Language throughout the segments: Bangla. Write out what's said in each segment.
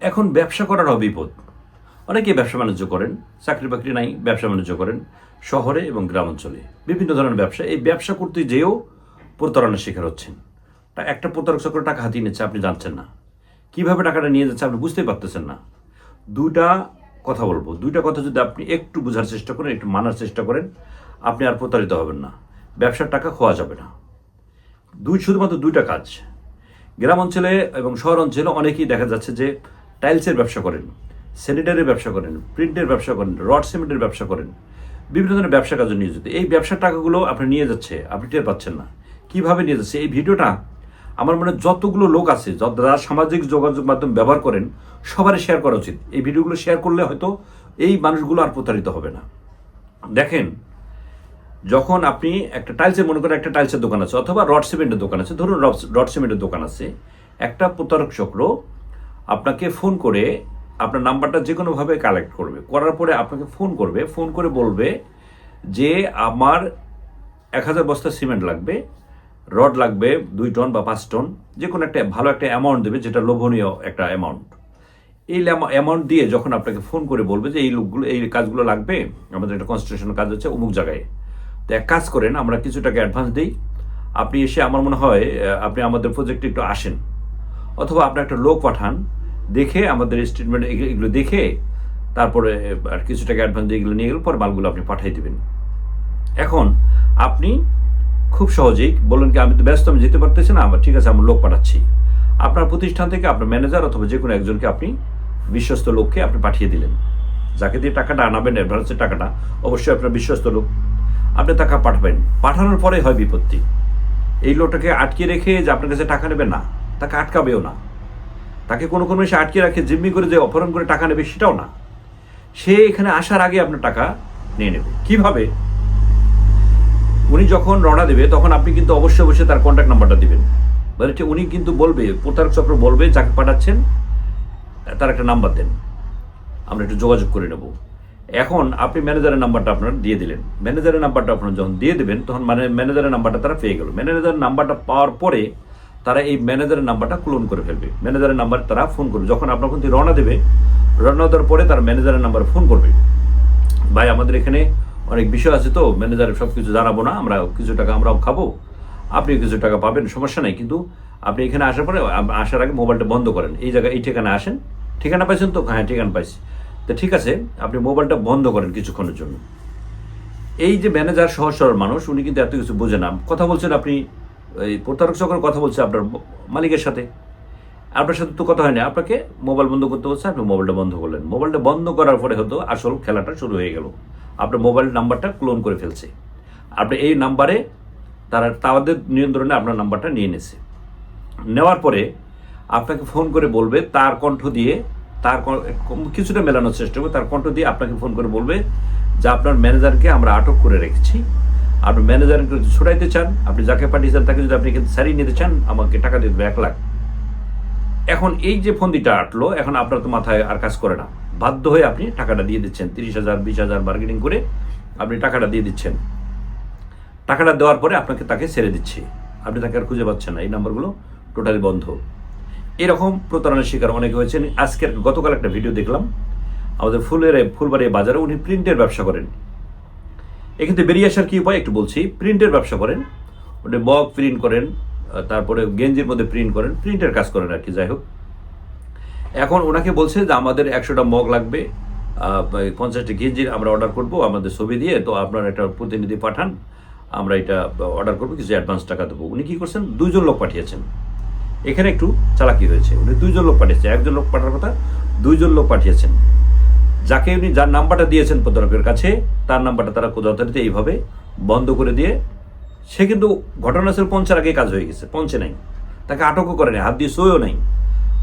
এখন ব্যবসা করারও বিপদ অনেকে ব্যবসা বাণিজ্য করেন, চাকরি বাকরি নাই, ব্যবসা বাণিজ্য করেন শহরে এবং গ্রামাঞ্চলে। বিভিন্ন ধরনের ব্যবসা, এই ব্যবসা করতে যেয়েও প্রতারণার শিকার হচ্ছেন। তা একটা প্রতারক চক্র টাকা হাতিয়ে নিচ্ছে, আপনি জানছেন না। কীভাবে টাকাটা নিয়ে যাচ্ছে আপনি বুঝতেই পারতেছেন না। দুইটা কথা বলব। দুইটা কথা যদি আপনি একটু বোঝার চেষ্টা করেন, একটু মানার চেষ্টা করেন, আপনি আর প্রতারিত হবেন না। ব্যবসার টাকা খোয়া যাবে না। দুই শুধুমাত্র দুইটা কাজ। গ্রাম অঞ্চলে এবং শহর অঞ্চলে অনেকেই দেখা যাচ্ছে যে টাইলসের ব্যবসা করেন, স্যানিটারির ব্যবসা করেন, প্রিন্টের ব্যবসা করেন, রড সিমেন্টের ব্যবসা করেন, বিভিন্ন ধরনের ব্যবসা কাজে নিয়োজিত। এই ব্যবসার টাকাগুলো আপনি নিয়ে যাচ্ছে, আপনি টের পাচ্ছেন না। কীভাবে নিয়ে যাচ্ছে? এই ভিডিওটা আমার মনে যতগুলো লোক আছে যারা সামাজিক যোগাযোগ মাধ্যম ব্যবহার করেন, সবারই শেয়ার করা উচিত। এই ভিডিওগুলো শেয়ার করলে হয়তো এই মানুষগুলো আর প্রতারিত হবে না। দেখেন, যখন আপনি একটা টাইলসের মনে করেন একটা টাইলসের দোকান আছে, অথবা রড সিমেন্টের দোকান আছে, ধরুন রড সিমেন্টের দোকান আছে, একটা প্রতারক চক্র আপনাকে ফোন করে আপনার নাম্বারটা যে কোনোভাবে কালেক্ট করবে। করার পরে আপনাকে ফোন করবে ফোন করে বলবে যে আমার এক হাজার বস্তা সিমেন্ট লাগবে রড লাগবে, দুই টন বা পাঁচ টন যে কোনো একটা ভালো একটা অ্যামাউন্ট দেবে, যেটা লোভনীয় একটা অ্যামাউন্ট এই অ্যামাউন্ট দিয়ে যখন আপনাকে ফোন করে বলবে যে এই লোকগুলো, এই কাজগুলো লাগবে, আমাদের একটা কনস্ট্রাকশনের কাজ হচ্ছে অমুক জায়গায়। তো এক কাজ করেন, আমরা কিছু টাকা অ্যাডভান্স দিই। আপনি এসে, আমার মনে হয় আপনি আমাদের প্রজেক্টে একটু আসেন। অথবা আপনি একটা লোক পাঠান, দেখে আমাদের স্টেটমেন্ট এগুলো দেখে তারপরে, আর কিছু টাকা অ্যাডভান্স এগুলো নিয়ে গেলে পরে মালগুলো আপনি পাঠিয়ে দেবেন। এখন আপনি খুব সহজেই বললেন কি, আমি তো ব্যস্ত, আমি যেতে পারতেছি না, আমার ঠিক আছে, আমার লোক পাঠাচ্ছি। আপনার প্রতিষ্ঠান থেকে আপনার ম্যানেজার অথবা যে কোনো একজনকে আপনি বিশ্বস্ত লোককে আপনি পাঠিয়ে দিলেন। যাকে দিয়ে টাকাটা আনাবেন অ্যাডভান্সের টাকাটা, অবশ্যই আপনার বিশ্বস্ত লোক। আপনি টাকা পাঠাবেন। পাঠানোর পরে হয় বিপত্তি। এই লোকটাকে আটকে রেখে যে আপনার কাছে টাকা নেবে না। তাকে আটকাবেও না। তাকে কোনো কোনো এসে আটকে রাখে, জিম্মি করে যে অপহরণ করে টাকা নেবে সেটাও না। সে এখানে আসার আগে আপনার টাকা নিয়ে নেবে। কীভাবে? উনি যখন রওনা দেবে, তখন আপনি কিন্তু অবশ্যই অবশ্যই তার কন্ট্যাক্ট নাম্বারটা দিবেন। মানে হচ্ছে উনি কিন্তু বলবে, প্রতারক চক্র বলবে, যাকে পাঠাচ্ছেন, তার একটা নাম্বার দেন। আমরা একটু যোগাযোগ করে নেব। এখন আপনি ম্যানেজারের নাম্বারটা আপনার দিয়ে দিলেন। ম্যানেজারের নাম্বারটা আপনার যখন দিয়ে দেবেন, তখন মানে ম্যানেজারের নাম্বারটা তারা পেয়ে গেল। ম্যানেজারের নাম্বারটা পাওয়ার পরে তারা এই ম্যানেজারের নাম্বারটা ক্লোন করে ফেলবে। ম্যানেজারের নাম্বার তারা ফোন করবে। যখন আপনার কিন্তু রওনা দেবে, রওনা দেওয়ার পরে তারা ম্যানেজারের নাম্বার ফোন করবে। ভাই, আমাদের এখানে অনেক বিষয় আছে তো ম্যানেজারের সব কিছু জানাব না, আমরা কিছু টাকা আমরাও খাব। আপনি কিছু টাকা পাবেন, সমস্যা নেই। কিন্তু আপনি এখানে আসার পরে আসার আগে মোবাইলটা বন্ধ করেন। এই জায়গায়, এই ঠিকানা আসেন। ঠিকানা পাইছেন তো? হ্যাঁ ঠিকানা পাইছি। তো ঠিক আছে, আপনি মোবাইলটা বন্ধ করেন কিছুক্ষণের জন্য। এই যে ম্যানেজার সহজ সরল মানুষ, উনি কিন্তু এত কিছু বোঝে না। কথা বলছেন আপনি এই প্রতারক চক্রের কথা বলছে আপনার মালিকের সাথে। আপনার সাথে তো কথা হয়নি। আপনাকে মোবাইল বন্ধ করতে বলছে, আপনি মোবাইলটা বন্ধ করলেন। মোবাইলটা বন্ধ করার পরে হয়তো আসল খেলাটা শুরু হয়ে গেল। আপনার মোবাইল নাম্বারটা ক্লোন করে ফেলছে। আপনি এই নাম্বারে তারা, তাদের নিয়ন্ত্রণে আপনার নাম্বারটা নিয়ে নিয়েছে। নেওয়ার পরে আপনাকে ফোন করে বলবে, তার কণ্ঠ দিয়ে তার কিছুটা মেলানোর চেষ্টা করবে, তার কণ্ঠ দিয়ে আপনাকে ফোন করে বলবে যে আপনার ম্যানেজারকে আমরা আটক করে রেখেছি। আপনি ম্যানেজারকে ছুটাইতে চান, আপনি যাকে পাঠিয়েছেন তাকে যদি আপনি কিন্তু সারিয়ে নিতে চান, আমাকে টাকা দিয়ে দেবে এক লাখ। এখন এই যে ফন্দিটা আটলো, এখন আপনার তো মাথায় আর কাজ করে না। বাধ্য হয়ে আপনি টাকাটা দিয়ে দিচ্ছেন। তিরিশ হাজার, বিশ হাজার বার্গেনিং করে আপনি টাকাটা দিয়ে দিচ্ছেন। টাকাটা দেওয়ার পরে আপনাকে তাকে ছেড়ে দিচ্ছে। আপনি তাকে আর খুঁজে পাচ্ছেন না। এই নাম্বারগুলো টোটালি বন্ধ। এরকম প্রতারণার শিকার অনেকে হয়েছেন। আজকের গতকাল একটা ভিডিও দেখলাম। আমাদের ফুলের, ফুলবাড়ি বাজারে উনি প্রিন্টের ব্যবসা করেন। এক্ষেত্রে বেরিয়ে আসার কি উপায়? একটু বলছি। প্রিন্টের ব্যবসা করেন উনি মগ প্রিন্ট করেন তারপরে গেঞ্জির মধ্যে প্রিন্ট করেন, প্রিন্টের কাজ করেন আর কি, যাই হোক। এখন ওনাকে বলছে যে আমাদের একশোটা মগ লাগবে পঞ্চাশটি গেঞ্জির আমরা অর্ডার করব, আমাদের ছবি দিয়ে, তো আপনার একটা প্রতিনিধি পাঠান, আমরা এটা অর্ডার করব, কিছু অ্যাডভান্স টাকা দেবো। উনি কী করছেন? দুইজন লোক পাঠিয়েছেন। এখানে একটু চালাকি হয়েছে। উনি দুইজন লোক পাঠিয়েছে। একজন লোক পাঠার কথা, দুইজন লোক পাঠিয়েছেন। যাকে উনি যার নাম্বারটা দিয়েছেন প্রতারকের কাছে, তার নাম্বারটা তারা যথারীতি এইভাবে বন্ধ করে দিয়ে, সে কিন্তু ঘটনাস্থল পৌঁছার আগে কাজ হয়ে গেছে, পৌঁছে নাই। তাকে আটকও করে করেনি, হাত দিয়ে শোয়েও নাই।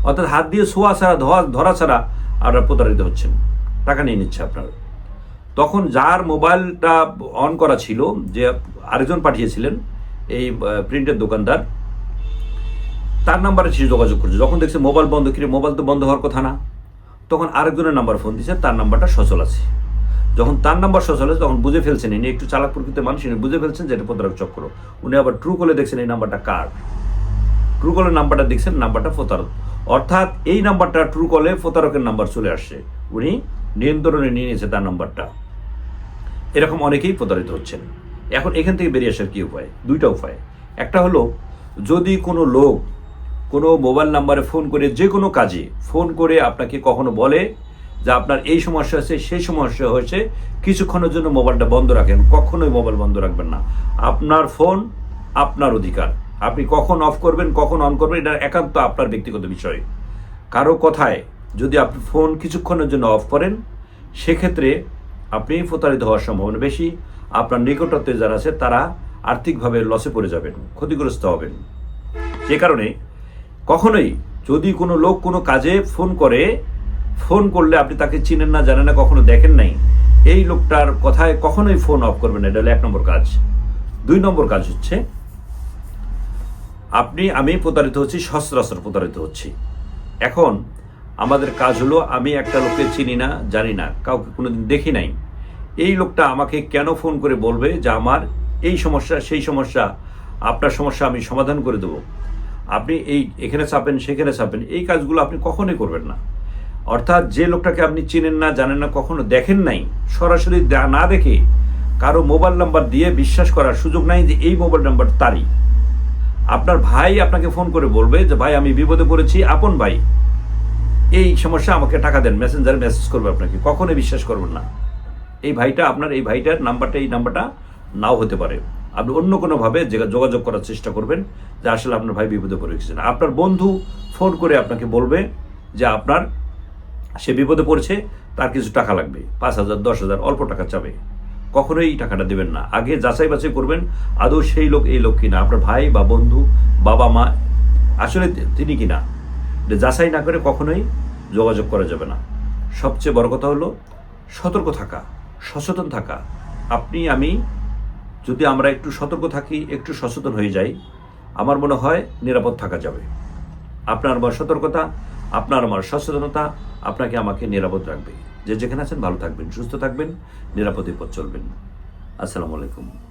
অর্থাৎ হাত দিয়ে শোয়া ছাড়া, ধোয়া, ধরা ছাড়া আপনারা প্রতারিত হচ্ছেন। টাকা নিয়ে নিচ্ছে আপনার। তখন যার মোবাইলটা অন করা ছিল, যে আরেকজন পাঠিয়েছিলেন, এই প্রিন্টের দোকানদার, তার নাম্বারে সে যোগাযোগ করছে। যখন দেখছে মোবাইল বন্ধ, কিরে, মোবাইল তো বন্ধ হওয়ার কথা না। তখন আরেকজনের নাম্বার ফোন দিচ্ছে তার নাম্বারটা সচল আছে। যখন তার নাম্বার সচল আছে, তখন বুঝে ফেলছেন ইনি একটু চালাক প্রকৃতির মানুষ, ইনি বুঝে ফেলছেন যে এটা প্রতারক চক্র। উনি আবার ট্রু কলে দেখছেন এই নাম্বারটা কার? ট্রু কলের নাম্বারটা দেখছেন, নাম্বারটা প্রতারক। অর্থাৎ এই নাম্বারটা ট্রু কলে প্রতারকের নাম্বার চলে আসছে। উনি নিয়ন্ত্রণে নিয়ে নিয়েছে তার নাম্বারটা। এরকম অনেকেই প্রতারিত হচ্ছেন। এখন এখান থেকে বেরিয়ে আসার কী উপায়? দুইটা উপায়। একটা হলো, যদি কোনো লোক কোনো মোবাইল নাম্বারে ফোন করে যে কোনো কাজে ফোন করে আপনাকে কখনো বলে যে আপনার এই সমস্যা আছে সেই সমস্যা হয়েছে, কিছুক্ষণের জন্য মোবাইলটা বন্ধ রাখেন। কখনোই মোবাইল বন্ধ রাখবেন না। আপনার ফোন আপনার অধিকার। আপনি কখন অফ করবেন, কখন অন করবেন, এটা একান্ত আপনার ব্যক্তিগত বিষয়। কারও কথায় যদি আপনি ফোন কিছুক্ষণের জন্য অফ করেন, সেক্ষেত্রে আপনি প্রতারিত হওয়ার সম্ভাবনা বেশি। আপনার নিকটত্বে যারা আছে, তারা আর্থিকভাবে লসে পড়ে যাবেন, ক্ষতিগ্রস্ত হবেন। সে কারণে কখনোই যদি কোনো লোক কোনো কাজে ফোন করে, ফোন করলে আপনি তাকে চিনেন না, জানেন না, কখনো দেখেন নাই, এই লোকটার কথায় কখনোই ফোন অফ করবেন না, এটা হলো এক নম্বর কাজ। দুই নম্বর কাজ হচ্ছে, আপনি, আমি প্রতারিত হচ্ছি সহস্রাস্ত্র প্রতারিত হচ্ছি। এখন আমাদের কাজ হলো, আমি একটা লোককে চিনি না, জানি না, কাউকে কোনোদিন দেখি নাই। এই লোকটা আমাকে কেন ফোন করে বলবে যে আমার এই সমস্যা, সেই সমস্যা, আপনার সমস্যা আমি সমাধান করে দেবো? আপনি এই এখানে চাপেন, সেখানে চাপেন, এই কাজগুলো আপনি কখনোই করবেন না। অর্থাৎ যে লোকটাকে আপনি চিনেন না, জানেন না, কখনো দেখেন নাই, সরাসরি না দেখে কারও মোবাইল নাম্বার দিয়ে বিশ্বাস করার সুযোগ নাই যে এই মোবাইল নাম্বার তারই। আপনার ভাই আপনাকে ফোন করে বলবে যে, ভাই, আমি বিপদে পড়েছি, আপন ভাই। এই সমস্যা আমাকে টাকা দেন, মেসেঞ্জারে মেসেজ করবে আপনাকে। কখনোই বিশ্বাস করবেন না। এই ভাইটা আপনার, এই ভাইটার নাম্বারটা, এই নাম্বারটা নাও হতে পারে। আপনি অন্য কোনোভাবে যোগাযোগ করার চেষ্টা করবেন যে আসলে আপনার ভাই বিপদে পড়ে গেছেন আপনার বন্ধু ফোন করে আপনাকে বলবে যে আপনার সে বিপদে পড়েছে, তার কিছু টাকা লাগবে। পাঁচ হাজার, দশ হাজার, অল্প টাকা চাবে। কখনোই এই টাকাটা দেবেন না। আগে যাচাই বাছাই করবেন, আদৌ সেই লোক এই লোক কিনা, আপনার ভাই বা বন্ধু, বাবা, মা, আসলে তিনি কিনা। যাচাই না করে কখনোই যোগাযোগ করা যাবে না। সবচেয়ে বড় কথা হলো, সতর্ক থাকা, সচেতন থাকা। আপনি, আমি যদি আমরা একটু সতর্ক থাকি, একটু সচেতন হয়ে যাই, আমার মনে হয় নিরাপদ থাকা যাবে। আপনার আমার সতর্কতা, আপনার আমার সচেতনতা, আপনাকে আমাকে নিরাপদ রাখবে। যে যেখানে আছেন, ভালো থাকবেন, সুস্থ থাকবেন, নিরাপদে পথ চলবেন। আসসালামু আলাইকুম।